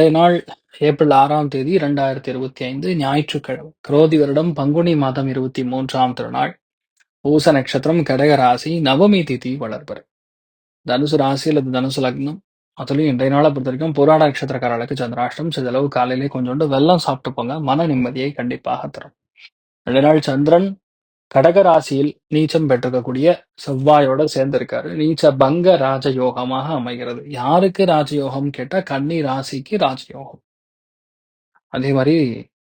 இன்றைய நாள் ஏப்ரல் ஆறாம் தேதி இரண்டாயிரத்தி இருபத்தி ஐந்து ஞாயிற்றுக்கிழமை குரோதி வருடம் பங்குனி மாதம் இருபத்தி மூன்றாம் திருநாள். பூச நட்சத்திரம் கடகராசி நவமி திதி வளர்ப்பர் தனுசு ராசி அல்லது தனுசு லக்னம் அதுலயும் இன்றைய நாளை பொறுத்த வரைக்கும் புராண நட்சத்திரக்காரர்களுக்கு சந்திராஷ்டம் சிதளவு காலையிலே கொஞ்சோண்டு வெள்ளம் சாப்பிட்டு போங்க மன நிம்மதியை கண்டிப்பாக தரும். ரெண்டு நாள் சந்திரன் கடக ராசியில் நீச்சம் பெற்றிருக்கக்கூடிய செவ்வாயோட சேர்ந்திருக்காரு. நீச்ச பங்க ராஜயோகமாக அமைகிறது. யாருக்கு ராஜயோகம் கேட்டா கன்னி ராசிக்கு ராஜயோகம். அதே மாதிரி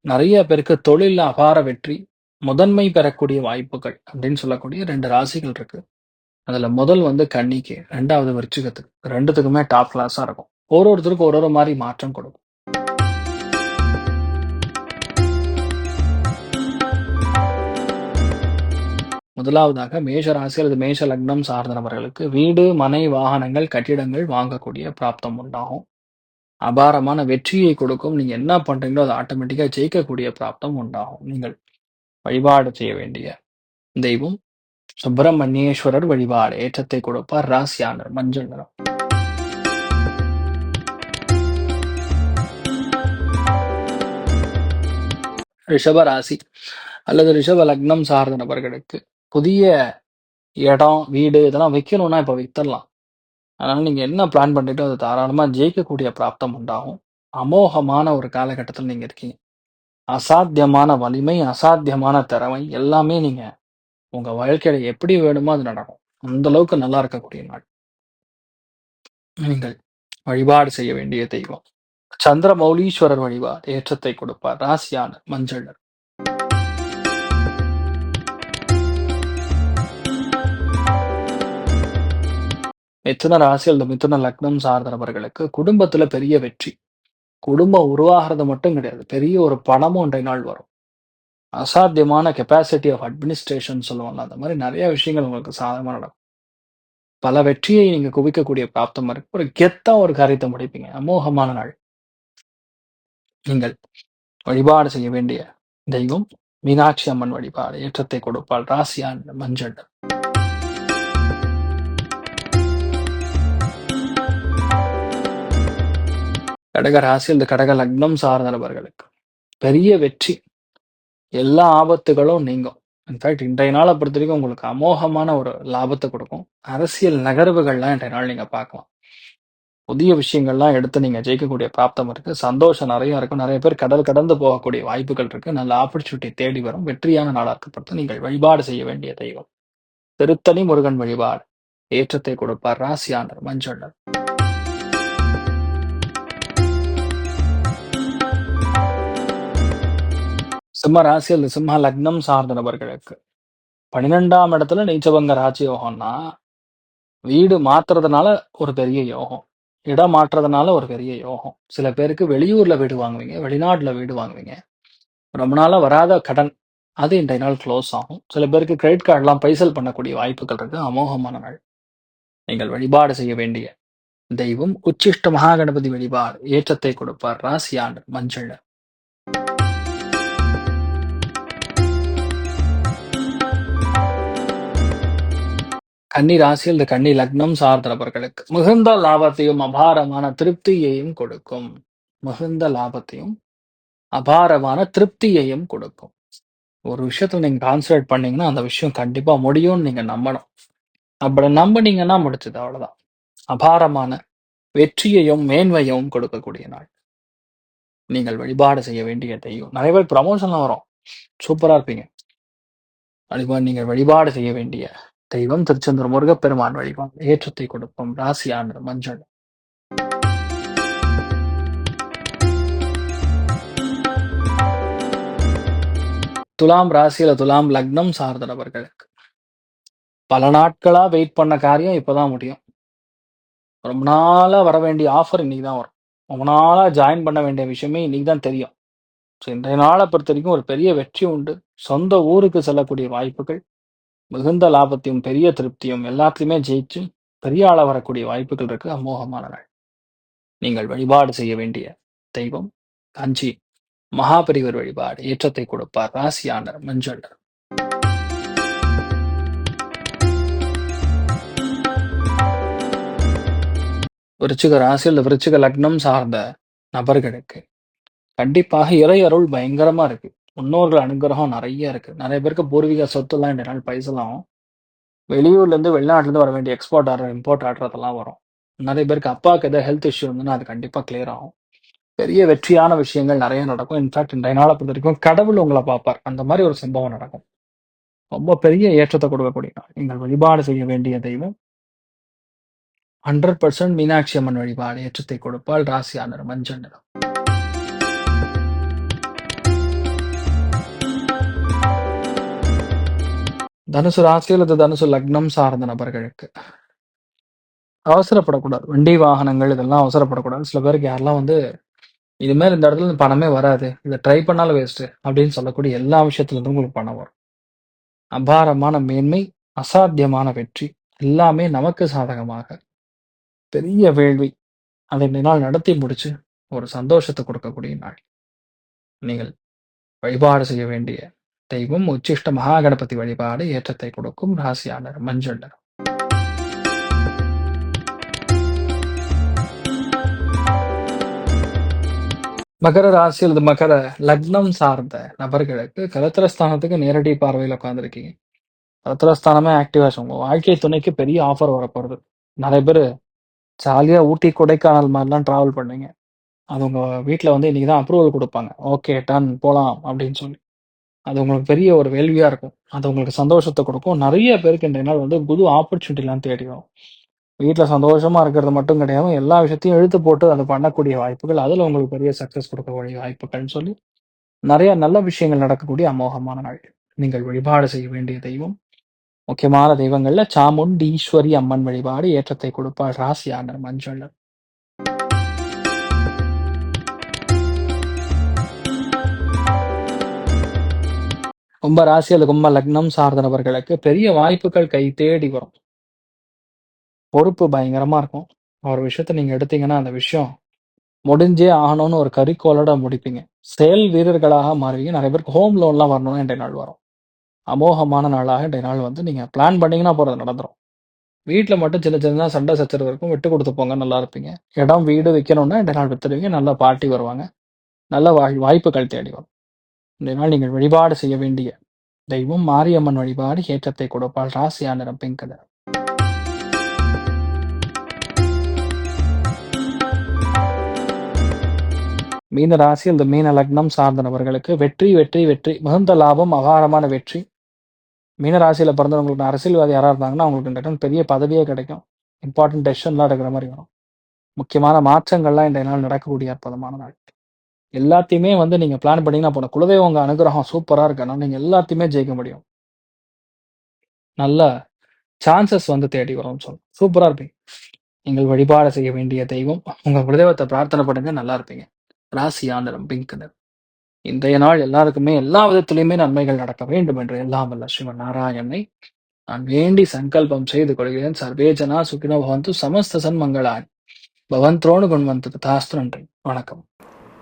நிறைய பேருக்கு தொழில் அபார வெற்றி முதன்மை பெறக்கூடிய வாய்ப்புகள் அப்படின்னு சொல்லக்கூடிய ரெண்டு ராசிகள் இருக்கு. அதுல முதல் வந்து கன்னிக்கு ரெண்டாவது விருச்சிகத்துக்கு. ரெண்டுத்துக்குமே டாப் கிளாஸா இருக்கும். ஒரு ஒருத்தருக்கு ஒரு ஒரு மாதிரி மாற்றம் கொடுக்கும். முதலாவதாக மேஷ ராசி அல்லது மேஷ லக்னம் சார்ந்த நபர்களுக்கு வீடு மனை வாகனங்கள் கட்டிடங்கள் வாங்கக்கூடிய பிராப்தம் உண்டாகும். அபாரமான வெற்றியை கொடுக்கும். நீங்க என்ன பண்றீங்களோ அதை ஆட்டோமேட்டிக்கா ஜெயிக்கக்கூடிய பிராப்தம் உண்டாகும். நீங்கள் வழிபாடு செய்ய வேண்டிய தெய்வம் சுப்பிரமணியேஸ்வரர் வழிபாடு. ஏற்றத்தை கொடுப்பார். ராசியானர் மஞ்சள் நிறம். ரிஷப ராசி அல்லது ரிஷப லக்னம் சார்ந்த நபர்களுக்கு புதிய இடம் வீடு இதெல்லாம் வைக்கணும்னா இப்போ வித்தரலாம் அதனால நீங்க என்ன பிளான் பண்ணிட்டோ அதை தாராளமா ஜெயிக்கக்கூடிய பிராப்தம் உண்டாகும். அமோகமான ஒரு காலகட்டத்தில் நீங்க இருக்கீங்க. அசாத்தியமான வலிமை அசாத்தியமான திறமை எல்லாமே நீங்க உங்க வாழ்க்கையில எப்படி வேணுமோ அது நடக்கும். அந்த அளவுக்கு நல்லா இருக்கக்கூடிய நாள். நீங்கள் வழிபாடு செய்ய வேண்டிய தெய்வம். சந்திர மௌலீஸ்வரர் வழிபாடு ஏற்றத்தை கொடுப்பார். ராசியான மஞ்சள் நிறம். மிதுன ராசி அல்லது மிதுன லக்னம் சார்ந்தவர்களுக்கு குடும்பத்துல பெரிய வெற்றி. குடும்பம் உருவாகிறது மட்டும் கிடையாது. பெரிய ஒரு பணமும் ஒன்றை நாள் வரும். அசாத்தியமான கெப்பாசிட்டி ஆஃப் அட்மினிஸ்ட்ரேஷன் சொல்லுவாங்க அந்த மாதிரி நிறைய விஷயங்கள் உங்களுக்கு சாதகமாக நடக்கும். பல வெற்றியை நீங்க குவிக்கக்கூடிய பிராப்தம் இருக்கு. ஒரு கெத்தா ஒரு காரியத்தை முடிப்பீங்க. அமோகமான நாள். நீங்கள் வழிபாடு செய்ய வேண்டிய தெய்வம் மீனாட்சி அம்மன் வழிபாடு ஏற்றத்தை கொடுப்பாள் ராசியான் மஞ்சள். கடக ராசி இந்த கடக லக்னம் சார்ந்த நபர்களுக்கு. பெரிய வெற்றி. எல்லா ஆபத்துகளும் நீங்கும். இன்ஃபேக்ட் இன்றைய நாளை பொறுத்த வரைக்கும் உங்களுக்கு அமோகமான ஒரு லாபத்தை கொடுக்கும். அரசியல் நகர்வுகள்லாம் இன்றைய நாள் நீங்க பார்க்கலாம். புதிய விஷயங்கள்லாம் எடுத்து நீங்க ஜெயிக்கக்கூடிய பிராப்தம் இருக்கு. சந்தோஷம் நிறைய இருக்கும். நிறைய பேர் கடல் கடந்து போகக்கூடிய வாய்ப்புகள் இருக்கு. நல்ல ஆப்பர்ச்சுனிட்டி தேடி வரும். வெற்றியான நாளாக நீங்கள் வழிபாடு செய்ய வேண்டிய தெய்வம். திருத்தணி முருகன் வழிபாடு. ஏற்றத்தை கொடுப்பார் ராசியானர் மஞ்சள் சிம்ம ராசி அல்லது சிம்ம லக்னம் சார்ந்த நபர்களுக்கு. பன்னிரெண்டாம் இடத்துல நீச்சபங்க ராஜயோகம்னா வீடு மாத்துறதுனால ஒரு பெரிய யோகம். இடம் மாற்றுறதுனால ஒரு பெரிய யோகம். சில பேருக்கு வெளியூர்ல வீடு வாங்குவீங்க வெளிநாட்டுல வீடு வாங்குவீங்க. ரொம்ப நாளா வராத கடன் அது இன்றைய நாள் க்ளோஸ் ஆகும். சில பேருக்கு கிரெடிட் கார்டெலாம் பைசல் பண்ணக்கூடிய வாய்ப்புகள் இருக்கு அமோகமான நாள். நீங்கள் வழிபாடு செய்ய வேண்டிய தெய்வம் உச்சிஷ்ட மகாகணபதி வழிபாடு ஏற்றத்தை கொடுப்பார் ராசியாண்டு மஞ்சள். கன்னி ராசி அல்லது கன்னி லக்னம் சார்ந்தவர்களுக்கு மிகுந்த லாபத்தையும் அபாரமான திருப்தியையும் கொடுக்கும். மிகுந்த லாபத்தையும் அபாரமான திருப்தியையும் கொடுக்கும். ஒரு விஷயத்தை நீங்க கான்சன்ட்ரேட் பண்ணீங்கன்னா அந்த விஷயம் கண்டிப்பா முடியும்னு நீங்க நம்பணும். அப்படி நம்பினீங்கன்னா முடிச்சது அவ்வளவுதான். அபாரமான வெற்றியையும் மேன்மையும் கொடுக்கக்கூடிய நாள். நீங்கள் வழிபாடு செய்ய வேண்டிய தெய்வம். நிறைய பேர் ப்ரமோஷன்லாம் வரும். சூப்பரா இருப்பீங்க. அதுபோல் நீங்கள் வழிபாடு செய்ய வேண்டிய தெய்வம் திருச்செந்தூர் முருகப்பெருமான் வழிபாடு ஏற்றத்தை கொடுக்கும் ஆண்டு மஞ்சள். துலாம் ராசியில துலாம் லக்னம் சார்ந்த நபர்களுக்கு பல நாட்களா வெயிட் பண்ண காரியம் இப்பதான் முடியும். ரொம்ப நாளா வர வேண்டிய ஆஃபர் இன்னைக்கு தான் வரும். ரொம்ப நாளா ஜாயின் பண்ண வேண்டிய விஷயமே இன்னைக்கு தான் தெரியும். ஸோ இன்றைய நாளை பொறுத்த வரைக்கும் ஒரு பெரிய வெற்றி உண்டு. சொந்த ஊருக்கு செல்லக்கூடிய வாய்ப்புகள் மிகுந்த லாபத்தையும் பெரிய திருப்தியும் எல்லாத்துலயுமே ஜெயிச்சு பெரிய ஆள வரக்கூடிய வாய்ப்புகள் இருக்கு. அமோகமான நாள் நீங்கள் வழிபாடு செய்ய வேண்டிய தெய்வம் காஞ்சி மகாபரிவர் வழிபாடு ஏற்றத்தை கொடுப்பார். ராசியானர் மஞ்சள். விருச்சிக ராசி அல்லது விருச்சிக லக்னம் சார்ந்த நபர்களுக்கு கண்டிப்பாக இறை அருள் பயங்கரமா இருக்கு. முன்னோர்கள் அனுகிரகம் நிறைய இருக்குது நிறைய பேருக்கு பூர்வீக சொத்துலாம் ரெண்டு நாள் பைசலாம். வெளியூர்லேருந்து வெளிநாட்டிலேருந்து வர வேண்டிய எக்ஸ்போர்ட் ஆர்டர் இம்போர்ட் ஆடுறதெல்லாம் வரும். நிறைய பேருக்கு அப்பாவுக்கு ஏதாவது ஹெல்த் இஷ்யூ இருந்ததுன்னா அது கண்டிப்பாக கிளியர் ஆகும். பெரிய வெற்றியான விஷயங்கள் நிறைய நடக்கும். இன்ஃபேக்ட் இன்றைய நாளை பொறுத்த வரைக்கும் கடவுள் உங்களை பார்ப்பார். அந்த மாதிரி ஒரு சம்பவம் நடக்கும். ரொம்ப பெரிய ஏற்றத்தை கொடுக்கக்கூடிய நாள். நீங்கள் வழிபாடு செய்ய வேண்டிய தெய்வம். ஹண்ட்ரட் பர்சன்ட் மீனாட்சி அம்மன் வழிபாடு ஏற்றத்தை கொடுப்பால் ராசியானர் மஞ்சள் நிறம். தனுசு ராசி அல்லது தனுசு லக்னம் சார்ந்த நபர்களுக்கு. அவசரப்படக்கூடாது. வண்டி வாகனங்கள் இதெல்லாம் அவசரப்படக்கூடாது. சில பேருக்கு யாரெல்லாம் வந்து இனிமேல் இந்த இடத்துல பணமே வராது. இதை ட்ரை பண்ணாலும் வேஸ்ட் அப்படின்னு சொல்லக்கூடிய எல்லா விஷயத்துல இருந்தும் உங்களுக்கு பணம் வரும். அபாரமான மேன்மை அசாத்தியமான வெற்றி எல்லாமே நமக்கு சாதகமாக. பெரிய வேள்வி. அதை நாள் நடத்தி முடிச்சு ஒரு சந்தோஷத்தை கொடுக்கக்கூடிய நாள். நீங்கள் வழிபாடு செய்ய வேண்டிய தெய்வம் உச்சிஷ்ட மகா கணபதி வழிபாடு ஏற்றத்தை கொடுக்கும் ராசியாளர் மஞ்சள். நிறம். மகர ராசி அல்லது மகர லக்னம் சார்ந்த நபர்களுக்கு கலத்திரஸ்தானத்துக்கு நேரடி பார்வையில் உட்காந்துருக்கீங்க கலத்திரஸ்தானமே ஆக்டிவாக உங்க வாழ்க்கை துணைக்கு பெரிய ஆஃபர் வரப்போறது. நிறைய பேர் ஜாலியா ஊட்டி கொடைக்கானல் மாதிரிலாம் டிராவல் பண்ணீங்க. அது உங்க வீட்டில் வந்து இன்னைக்கு தான் அப்ரூவல் கொடுப்பாங்க. ஓகே டன் போலாம் அப்படின்னு சொல்லி. அது உங்களுக்கு பெரிய ஒரு வேள்வியாக இருக்கும். அது உங்களுக்கு சந்தோஷத்தை கொடுக்கும். நிறைய பேருக்கு இன்றைய நாள் வந்து புது ஆப்பர்ச்சுனிட்டிலாம் தேடி வரும். வீட்டில் சந்தோஷமாக இருக்கிறது மட்டும் கிடையாது எல்லா விஷயத்தையும் இழுத்து போட்டு அதை பண்ணக்கூடிய வாய்ப்புகள் அதில் உங்களுக்கு பெரிய சக்ஸஸ் கொடுக்கக்கூடிய வாய்ப்புகள்னு சொல்லி நிறைய நல்ல விஷயங்கள் நடக்கக்கூடிய அமோகமான நாள். நீங்கள் வழிபாடு செய்ய வேண்டிய தெய்வம். முக்கியமான தெய்வங்கள்ல சாமுண்டீஸ்வரி அம்மன் வழிபாடு ஏற்றத்தை கொடுப்பாள் ராசியானர் மஞ்சள். கும்ப ராசி அல்லது கும்ப லக்னம் சார்ந்த நபர்களுக்கு பெரிய வாய்ப்புகள் கை தேடி வரும். பொறுப்பு பயங்கரமா இருக்கும். ஒரு விஷயத்த நீங்க எடுத்தீங்கன்னா அந்த விஷயம் முடிஞ்சே ஆகணும்னு ஒரு கறிக்கோளோட முடிப்பீங்க. செயல் வீரர்களாக மாறுவீங்க. நிறைய பேருக்கு ஹோம் லோன்லாம் வரணும்னு இன்றைய நாள் வரும். அமோகமான நாளாக இன்றைய நாள் வந்து நீங்க பிளான் பண்ணீங்கன்னா போறது நடந்துடும் வீட்டில் மட்டும் சின்ன சின்னதாக சண்டை சச்சரவு இருக்கும் விட்டு கொடுத்து போங்க நல்லா இருப்பீங்க. இடம் வீடு விற்கணும்னா இன்றைய நாள் வித்துடுவீங்க. நல்ல பார்ட்டி வருவாங்க. நல்ல வாய் வாய்ப்புகள் தேடி வரும். இதனால் நாள் நீங்கள் வழிபாடு செய்ய வேண்டிய தெய்வம் மாரியம்மன் வழிபாடு ஏற்றத்தை கொடுப்பால் ராசியா நிறம் பிங்க் கலர் மீன ராசி அந்த மீன லக்னம் சார்ந்த நபர்களுக்கு வெற்றி வெற்றி வெற்றி மிகுந்த லாபம் அபாரமான வெற்றி. மீன ராசியில் பிறந்தவங்களுக்கு அரசியல்வாதி யாரா இருந்தாங்கன்னா அவங்களுக்கு இந்த பெரிய பதவியே கிடைக்கும். இம்பார்ட்டன்ட் டெசிஷன்லாம் எடுக்கிற மாதிரி வரும். முக்கியமான மாற்றங்கள்லாம் இந்த நாள் நடக்கக்கூடிய அற்புதமான நாள். எல்லாத்தையுமே வந்து நீங்க பிளான் பண்ணீங்கன்னா போன குலதெய்வம் அனுகிரகம் சூப்பரா இருக்கணும் நீங்க எல்லாத்தையுமே ஜெயிக்க முடியும். நல்ல சான்சஸ் வந்து தேடி வரும் சொல்லணும். சூப்பரா இருப்பீங்க. நீங்கள் வழிபாடு செய்ய வேண்டிய தெய்வம். உங்க குலதெய்வத்தை பிரார்த்தனை பண்ணுங்க நல்லா இருப்பீங்க. ராசி ஆந்திரம் பிங்க் நிறம். இன்றைய நாள் எல்லாருக்குமே எல்லா விதத்திலையுமே நன்மைகள் நடக்க வேண்டும் என்று எல்லாம் வல்ல ஸ்ரீமன் நாராயணனை நான் வேண்டி சங்கல்பம் செய்து கொள்கிறேன். சர்வேஜனா சுகினோ பவந்து சமஸ்த சன்மங்களான் பவந்த்ரோணு குண்வந்து தாஸ்து நன்றி. வணக்கம்.